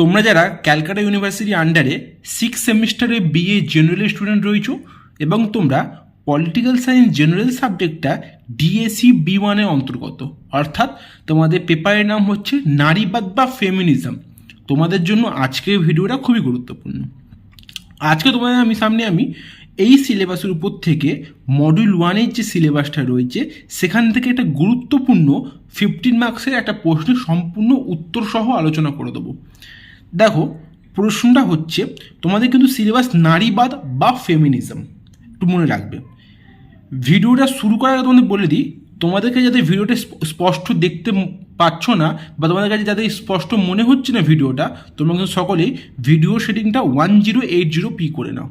তোমরা যারা Calcutta university আন্ডারে সিক্স সেমিস্টারে বিএ জেনারেল স্টুডেন্ট রয়েছো এবং তোমরা পলিটিক্যাল সায়েন্স জেনারেল সাবজেক্টটা ডিএসি বি ওয়ানের অন্তর্গত, অর্থাৎ তোমাদের পেপারের নাম হচ্ছে নারীবাদ বা ফেমিনিজম তোমাদের জন্য আজকের ভিডিওটা খুবই গুরুত্বপূর্ণ। আজকে তোমাদের আমি সামনে আমি এই সিলেবাসের উপর থেকে মডিউল ওয়ানের যে সিলেবাসটা রয়েছে, সেখান থেকে একটা গুরুত্বপূর্ণ ফিফটিন মার্কসের একটা প্রশ্নের সম্পূর্ণ উত্তর সহ আলোচনা করে দেবো। দেখো, প্রশ্নটা হচ্ছে, তোমাদের কিন্তু সিলেবাস নারীবাদ বা ফেমিনিজম একটু মনে রাখবে। ভিডিওটা শুরু করার আগে তোমাদের বলে দিই তোমাদেরকে যাতে ভিডিওটা স্পষ্ট দেখতে পাচ্ছ না, বা তোমাদের কাছে যাতে স্পষ্ট মনে হচ্ছে না ভিডিওটা, তোমরা কিন্তু সকলেই video সেটিংটা one zero eight zero P করে নাও।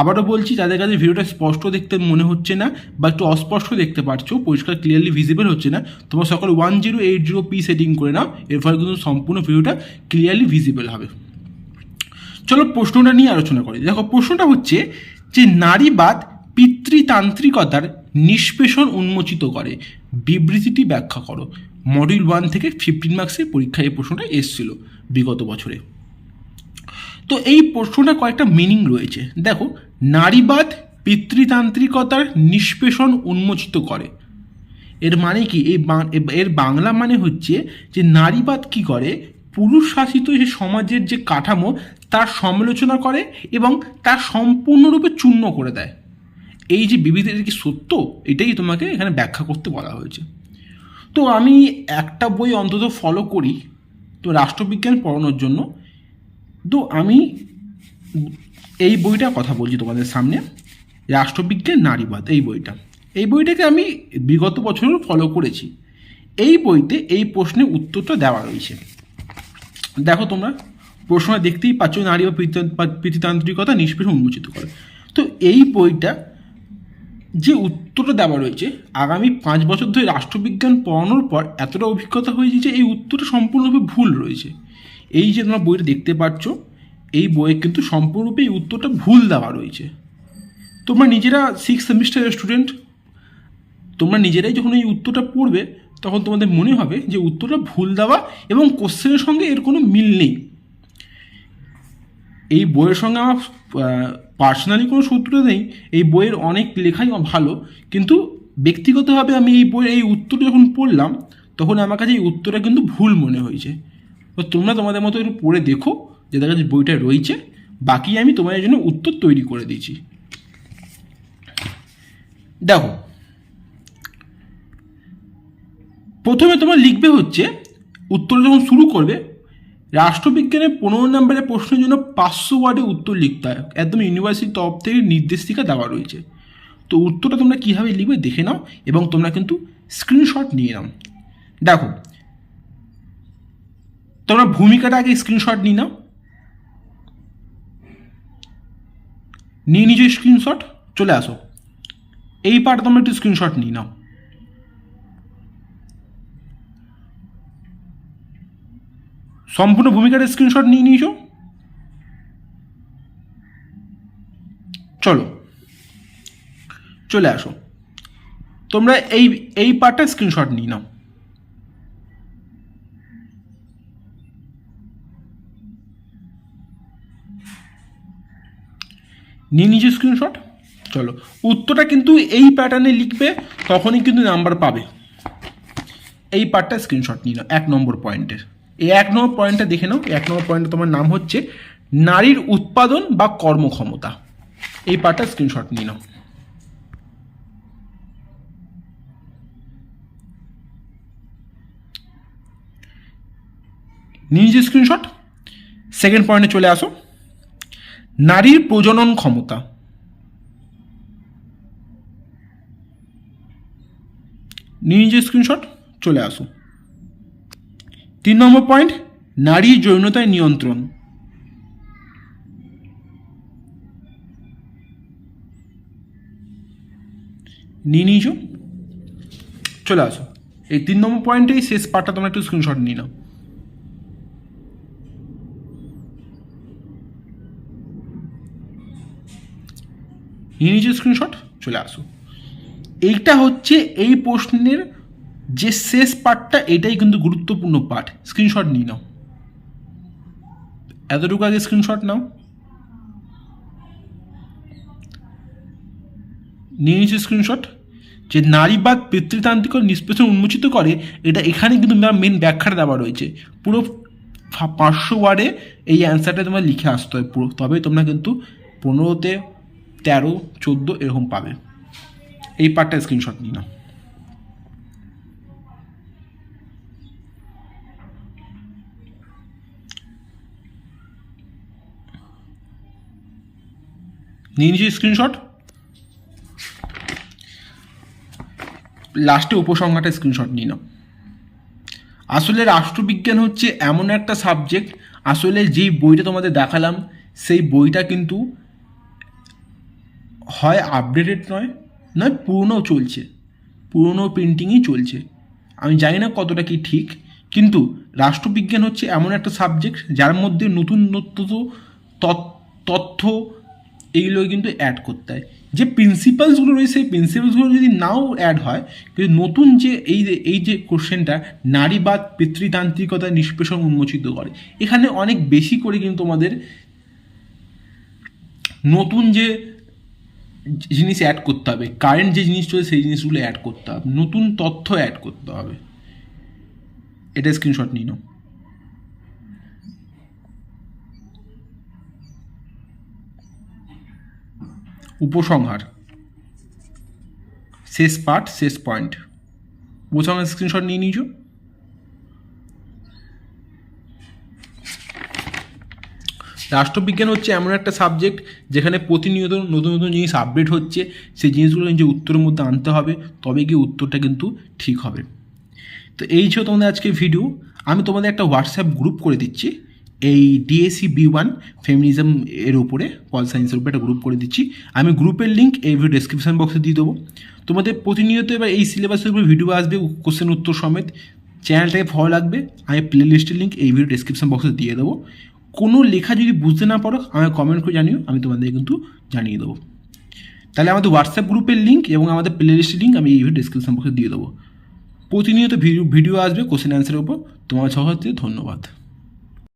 আবারও বলছি, যাদের কাছে ভিডিওটা স্পষ্ট দেখতে মনে হচ্ছে না বা একটু অস্পষ্ট দেখতে পাচ্ছ পরিষ্কার ক্লিয়ারলি ভিজিবল হচ্ছে না, তোমরা সকলে one zero eight zero P setting করে নাও এর ফলে কিন্তু সম্পূর্ণ ভিডিওটা ক্লিয়ারলি ভিজিবল হবে। চলো প্রশ্নটা নিয়ে আলোচনা করি। দেখো, প্রশ্নটা হচ্ছে যে নারীবাদ পিতৃতান্ত্রিকতার নিষ্পেষণ উন্মোচিত করে। বিবৃতিটি ব্যাখ্যা করো। মডিউল ওয়ান থেকে ফিফটিন মার্কসের পরীক্ষায় এই প্রশ্নটা এসেছিল বিগত বছরে। তো এই প্রশ্নটা কয়েকটা মিনিং রয়েছে। দেখো, নারীবাদ পিতৃতান্ত্রিকতার নিষ্পেষণ উন্মোচিত করে। এর মানে কি? এই এর বাংলা মানে হচ্ছে যে নারীবাদ কি করে? পুরুষ শাসিত যে সমাজের যে কাঠামো তার সমালোচনা করে এবং তার সম্পূর্ণরূপে চূর্ণ করে দেয়। এই যে বিবিধের কি সত্য? এটাই তোমাকে এখানে ব্যাখ্যা করতে বলা হয়েছে। তো আমি একটা বই অন্তত ফলো করি, তো রাষ্ট্রবিজ্ঞান পড়ানোর জন্য। তো আমি এই বইটা কথা বলছি তোমাদের সামনে, রাষ্ট্রবিজ্ঞান নারীবাদ, এই বইটা। এই বইটাকে আমি বিগত বছরও ফলো করেছি। এই বইতে এই প্রশ্নের উত্তরটা দেওয়া রয়েছে। দেখো তোমরা প্রশ্ন দেখতেই পাচ্ছ, নারী বা পিতৃতান্ত্রিকতা নিষ্পেষ উন্মোচিত করে। তো এই বইটা যে উত্তরটা দেওয়া রয়েছে, আগামী পাঁচ বছর ধরে রাষ্ট্রবিজ্ঞান পড়ানোর পর এতটা অভিজ্ঞতা হয়েছে যে এই উত্তরটা সম্পূর্ণরূপে ভুল রয়েছে। এই যে তোমরা বইটা দেখতে পাচ্ছ, এই বইয়ে কিন্তু সম্পূর্ণরূপে এই উত্তরটা ভুল দেওয়া রয়েছে। তোমরা নিজেরা সিক্স সেমিস্টারের স্টুডেন্ট তোমরা নিজেরাই যখন এই উত্তরটা পড়বে, তখন তোমাদের মনে হবে যে উত্তরটা ভুল দেওয়া এবং কোশ্চেনের সঙ্গে এর কোনো মিল নেই। এই বইয়ের সঙ্গে আমার পার্সোনালি কোনো সূত্র নেই, এই বইয়ের অনেক লেখাই ভালো, কিন্তু ব্যক্তিগতভাবে আমি এই বইয়ের, এই উত্তরটা যখন পড়লাম, তখন আমার কাছে এই উত্তরটা কিন্তু ভুল মনে হয়েছে। তো তোমরা তোমাদের মতো একটু পড়ে দেখো যে তার কাছে বইটা রয়েছে। বাকি আমি তোমাদের জন্য উত্তর তৈরি করে দিয়েছি। দেখো, প্রথমে তোমরা লিখবে হচ্ছে, উত্তর যখন শুরু করবে, রাষ্ট্রবিজ্ঞানের পনেরো নম্বরের প্রশ্নের জন্য পাঁচশো ওয়ার্ডে উত্তর লিখতে হয়। একদম ইউনিভার্সিটি তরফ থেকে নির্দেশিকা দেওয়া রয়েছে। তো উত্তরটা তোমরা কীভাবে লিখবে দেখে নাও এবং তোমরা কিন্তু স্ক্রিনশট নিয়ে নাও। দেখো তোমরা ভূমিকাটা আগে স্ক্রিনশট নিয়ে নাও। নিয়ে নিজে স্ক্রিনশট চলে আসো। এই পার্ট তোমরা একটু স্ক্রিনশট নিয়ে নাও। সম্পূর্ণ ভূমিকাটা স্ক্রিনশট নিয়ে নিয়েছো? চলো, চলে আসো। তোমরা এই এই পার্টটা স্ক্রিনশট নিয়ে নাও। নিয়ে নিয়েছো স্ক্রিনশট চলো। উত্তরটা কিন্তু এই প্যাটার্নে লিখবে, তখনই কিন্তু নাম্বার পাবে। এই পার্টটা স্ক্রিনশট নিয়ে নাও, এক নম্বর পয়েন্টের এই এক নম্বর পয়েন্টটা দেখে নাও এক নম্বর পয়েন্টে তোমার নাম হচ্ছে নারীর উৎপাদন বা কর্মক্ষমতা। এই পার্টটা স্ক্রিনশট নিয়ে নাও। নিয়ে স্ক্রিনশট সেকেন্ড পয়েন্টে চলে আসো। নারীর প্রজনন ক্ষমতা। নিজে স্ক্রিনশট চলে আসো। তিন নম্বর পয়েন্ট নারী যৌনতায় নিয়ন্ত্রণ। নিয়ে নিয়েছো? চলে আসো। এই তিন নম্বর পয়েন্টেই শেষ পার্টটা তোমরা একটু স্ক্রিনশট নিয়ে নাও। নিয়ে নিয়েছো স্ক্রিনশট চলে আসো। এইটা হচ্ছে এই প্রশ্নের যে শেষ পার্টটা এটাই কিন্তু গুরুত্বপূর্ণ পার্ট স্ক্রিনশট নিয়ে নাও। এতটুকু আগে স্ক্রিনশট নাও। নিয়ে নিচ্ছে স্ক্রিনশট যে নারীবাদ পিতৃতান্ত্রিক নিষ্পেষণ উন্মোচিত করে, এটা এখানে কিন্তু তোমার মেন ব্যাখ্যাটা দেওয়া রয়েছে। পুরো পাঁচশো ওয়ার্ডে এই অ্যান্সারটা তোমার লিখে আসতে হয় পুরো। তবেই তোমরা কিন্তু পনেরোতে তেরো, চোদ্দ এরকম পাবে। এই পার্টটা স্ক্রিনশট নিয়ে নাও। নিয়ে নিচ্ছি স্ক্রিনশট লাস্টে উপসংহারটা স্ক্রিনশট নিয়ে নাও। আসলে রাষ্ট্রবিজ্ঞান হচ্ছে এমন একটা সাবজেক্ট আসলে যেই বইটা তোমাদের দেখালাম, সেই বইটা কিন্তু হয় আপডেটেড নয় নয় পুরনো চলছে। পুরনো প্রিন্টিংই চলছে। আমি জানি না কতটা কি ঠিক, কিন্তু রাষ্ট্রবিজ্ঞান হচ্ছে এমন একটা সাবজেক্ট যার মধ্যে নতুন নতুন তথ- তথ্য এইগুলো কিন্তু অ্যাড করতে হয়। যে প্রিন্সিপালসগুলো রয়েছে, সেই প্রিন্সিপালসগুলো যদি নাও অ্যাড হয়, কিন্তু নতুন যে এই যে এই যে কোশ্চেনটা নারীবাদ পিতৃতান্ত্রিকতা নিষ্পেষণ উন্মোচিত করে। এখানে অনেক বেশি করে কিন্তু তোমাদের নতুন যে জিনিস অ্যাড করতে হবে। কারেন্ট যে জিনিস চলছে সেই জিনিসগুলো অ্যাড করতে হবে। নতুন তথ্য অ্যাড করতে হবে। এটা স্ক্রিনশট নিয়ে নাও। উপসংহার। শেষ পার্ট শেষ পয়েন্ট উপসংহার স্ক্রিনশট নিয়ে নিয়েছো? রাষ্ট্রবিজ্ঞান হচ্ছে এমন একটা সাবজেক্ট যেখানে প্রতিনিয়ত নতুন নতুন জিনিস আপডেট হচ্ছে। সেই জিনিসগুলো যে উত্তরের মধ্যে আনতে হবে, তবে গিয়ে উত্তরটা কিন্তু ঠিক হবে। তো এই ছিল তোমাদের আজকে ভিডিও আমি তোমাদের একটা হোয়াটসঅ্যাপ গ্রুপ করে দিচ্ছি। এই ডিএসসি বি ওয়ান ফেমিনিজম এর উপরে পল সায়েন্সের উপরে একটা গ্রুপ করে দিচ্ছি। আমি গ্রুপের লিঙ্ক এই ভিডিও ডেসক্রিপশন বক্সে দিয়ে দেবো। তোমাদের প্রতিনিয়ত এবার এই সিলেবাসের উপরে ভিডিও আসবে কোশ্চেন উত্তর সমেত। চ্যানেলটাকে ভালো লাগবে। আমি প্লে লিস্টের লিঙ্ক এই ভিডিও ডেসক্রিপশন বক্সে দিয়ে দেবো। কোনো লেখা যদি বুঝতে না পারো আমাকে কমেন্ট করে জানিও, আমি তোমাদের কিন্তু জানিয়ে দেবো। তাহলে আমাদের হোয়াটসঅ্যাপ গ্রুপের লিঙ্ক এবং আমাদের প্লে লিস্টের লিঙ্ক আমি এই ডিসক্রিপশন বক্সে দিয়ে দেবো। প্রতিনিয়ত ভিডিও আসবে কোশ্চেন অ্যান্সারের উপর। তোমার সহজে ধন্যবাদ।